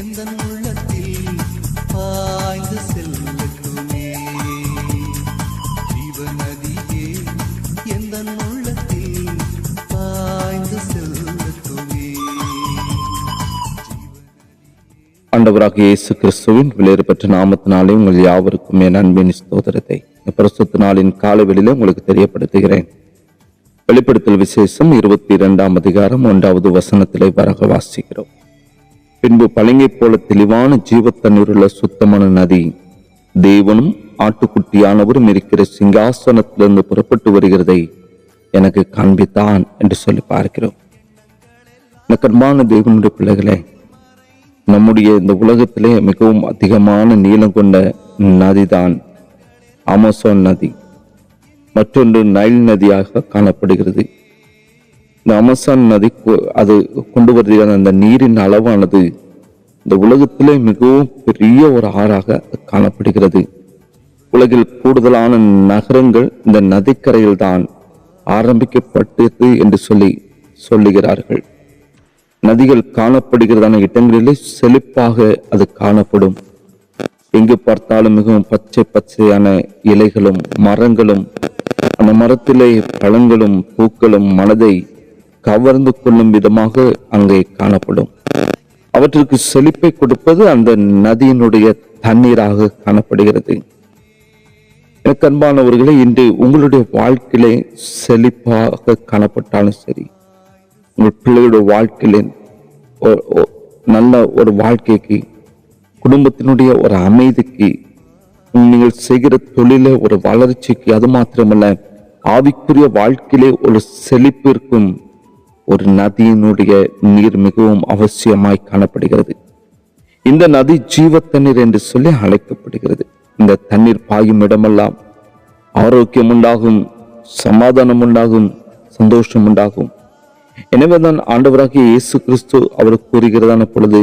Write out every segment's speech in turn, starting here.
எந்த உள்ளத்தில் பாய்ந்து செல்லட்டுமே. எந்த உள்ளத்தில் பாய்ந்து செல்லட்டுமே. ஆண்டவராக இயேசு கிறிஸ்துவின் விலையேறப்பட்ட நாமத்தினாலே உங்கள் யாவருக்கும் என் அன்பின் ஸ்தோதரத்தை பிரசுத்த நாளின் காலவெளியில உங்களுக்கு தெரியப்படுத்துகிறேன். வெளிப்படுத்தல் விசேஷம் இருபத்தி இரண்டாம் அதிகாரம் ஒன்றாவது வசனத்திலே வரக வாசிக்கிறோம். பின்பு பளிங்கை போல தெளிவான ஜீவத்தண்ணீருள்ள சுத்தமான நதி. தேவனும் ஆட்டுக்குட்டியானவரும் இருக்கிற சிங்காசனத்திலிருந்து புறப்பட்டு வருகிறதை எனக்கு காண்பித்தான் என்று சொல்லி பார்க்கிறோம். எனக்கு அன்பான தேவனுடைய பிள்ளைகளே நம்முடைய இந்த உலகத்திலே மிகவும் அதிகமான நீளம் கொண்ட நதிதான் அமேசான் நதி. மற்றொன்று நைல் நதியாக காணப்படுகிறது. இந்த அமேசான் நதி அது கொண்டு வருகிற அந்த நீரின் அளவானது இந்த உலகத்திலே மிகவும் பெரிய ஒரு ஆறாக காணப்படுகிறது. உலகில் கூடுதலான நகரங்கள் இந்த நதிக்கரையில் தான் ஆரம்பிக்கப்பட்டது என்று சொல்லி சொல்லுகிறார்கள். நதிகள் காணப்படுகிறதான இடங்களிலே செழிப்பாக அது காணப்படும். எங்கு பார்த்தாலும் மிகவும் பச்சை பச்சையான இலைகளும் மரங்களும் அந்த மரத்திலே பழங்களும் பூக்களும் மனதை கவர்ந்து கொள்ளும் விதமாக அங்கே காணப்படும். அவற்றுக்கு செழிப்பை கொடுப்பது அந்த நதியினுடைய தண்ணீராக காணப்படுகிறது. எனக்கு அன்பானவர்களே இன்று உங்களுடைய வாழ்க்கையிலே செழிப்பாக காணப்பட்டாலும் சரி உங்கள் பிள்ளையோட வாழ்க்கையிலே நல்ல ஒரு வாழ்க்கைக்கு குடும்பத்தினுடைய ஒரு அமைதிக்கு நீங்கள் செய்கிற தொழில ஒரு வளர்ச்சிக்கு அது மாத்திரமல்ல ஆவிக்குரிய வாழ்க்கையிலே ஒரு செழிப்பிற்கும் ஒரு நதியினுடைய நீர் மிகவும் அவசியமாய் காணப்படுகிறது. இந்த நதி ஜீவ தண்ணீர் என்று சொல்லி அழைக்கப்படுகிறது. இந்த தண்ணீர் பாயும் இடமெல்லாம் ஆரோக்கியம் உண்டாகும் சமாதானம் உண்டாகும் சந்தோஷம் உண்டாகும். எனவேதான் ஆண்டவராகிய இயேசு கிறிஸ்து அவர் கூறுகிறதான பொழுது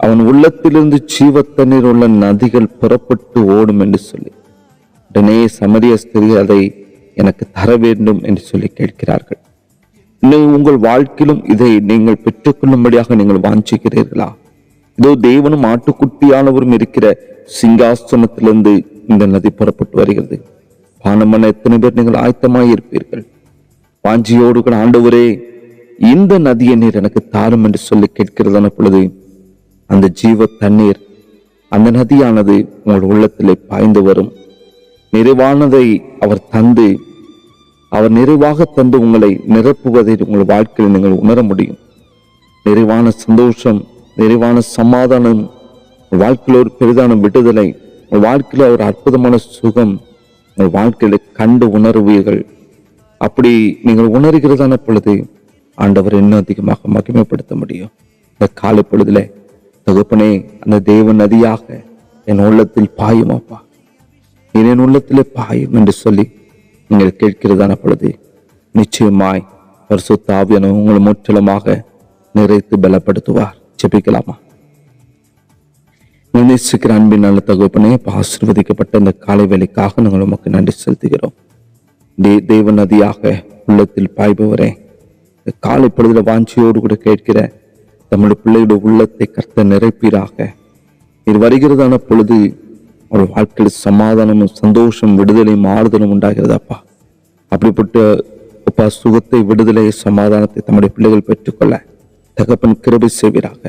அவன் உள்ளத்திலிருந்து ஜீவ தண்ணீர் உள்ள நதிகள் புறப்பட்டு ஓடும் என்று சொல்லி உடனே சமரிய ஸ்திரீ அதை எனக்கு தர வேண்டும் என்று சொல்லி கேட்கிறார்கள். உங்கள் வாழ்க்கையிலும் இதை நீங்கள் பெற்றுக்கொள்ளும்படியாக நீங்கள் வாஞ்சிக்கிறீர்களா? இதோ தேவனும் ஆட்டுக்குட்டியானவரும் இருக்கிற சிங்காசனத்திலிருந்து இந்த நதி புறப்பட்டு வருகிறது. பானம் எத்தனை பேர் நீங்கள் ஆயத்தமாய் இருப்பீர்கள் வாஞ்சியோடு கூட ஆண்டவரே இந்த நதியை நீர் எனக்கு தாரும் என்று சொல்லி கேட்கிறதான பொழுது அந்த ஜீவ தண்ணீர் அந்த நதியானது உங்கள் உள்ளத்திலே பாய்ந்து வரும். நிறைவானதை அவர் தந்து அவர் நிறைவாக தந்து உங்களை நிரப்புவதை உங்கள் வாழ்க்கையில் நீங்கள் உணர முடியும். நிறைவான சந்தோஷம் நிறைவான சமாதானம் வாழ்க்கையில் ஒரு பெரிதான விடுதலை உங்கள் வாழ்க்கையில் ஒரு அற்புதமான சுகம் உங்கள் வாழ்க்கையில் கண்டு உணர்வீர்கள். அப்படி நீங்கள் உணர்கிறதான பொழுது ஆண்டவர் இன்னும் அதிகமாக மகிமைப்படுத்த முடியும். இந்த காலை பொழுதுல தகப்பனே அந்த தேவ நதியாக என் உள்ளத்தில் பாயும் அப்பா. என் உள்ளத்திலே பாயும் என்று சொல்லி நீங்கள் கேட்கிறதான பொழுது நிச்சயமாய் பரிசுத்த ஆவியானவர் உங்களை முற்றிலுமாக நிறைத்து பலப்படுத்துவார். ஜெபிக்கலாமா? நினைச்சுக்கிற அன்பின் நல்ல தகப்பனே ஆசிர்வதிக்கப்பட்ட இந்த காலை வேலைக்காக நாங்கள் உமக்கு நன்றி செலுத்துகிறோம். தே- தெய்வ நதியாக உள்ளத்தில் பாய்பவரே இந்த காலை பொழுதுல வாஞ்சியோடு கூட கேட்கிற தம்முடைய பிள்ளையுடைய உள்ளத்தை கர்த்த நிறைப்பீராக. இது வருகிறதான பொழுது ஒரு வாழ்க்கையில் சமாதானமும் சந்தோஷம் விடுதலையும் ஆறுதலும் உண்டாகிறதாப்பா. அப்படிப்பட்ட அப்பா சுகத்தை விடுதலை சமாதானத்தை தம்முடைய பிள்ளைகள் பெற்றுக்கொள்ள தகப்பன் கிருபை செய்வீராக.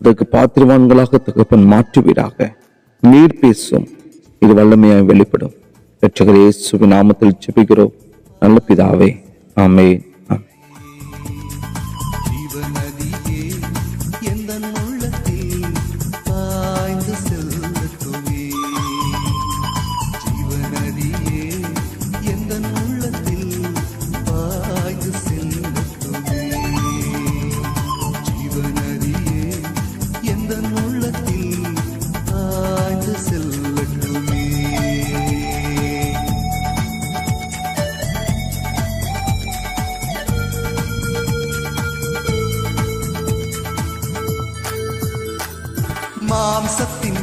அதற்கு பாத்திரவான்களாக தகப்பன் மாற்றுவீராக. நீர் பேசும் இது வல்லமையாக வெளிப்படும். பெற்றகர் இயேசுவின் நாமத்தில் ஜெபிக்கிறோம். நல்ல பிதாவே ஆமேன். மாம்சத்தின்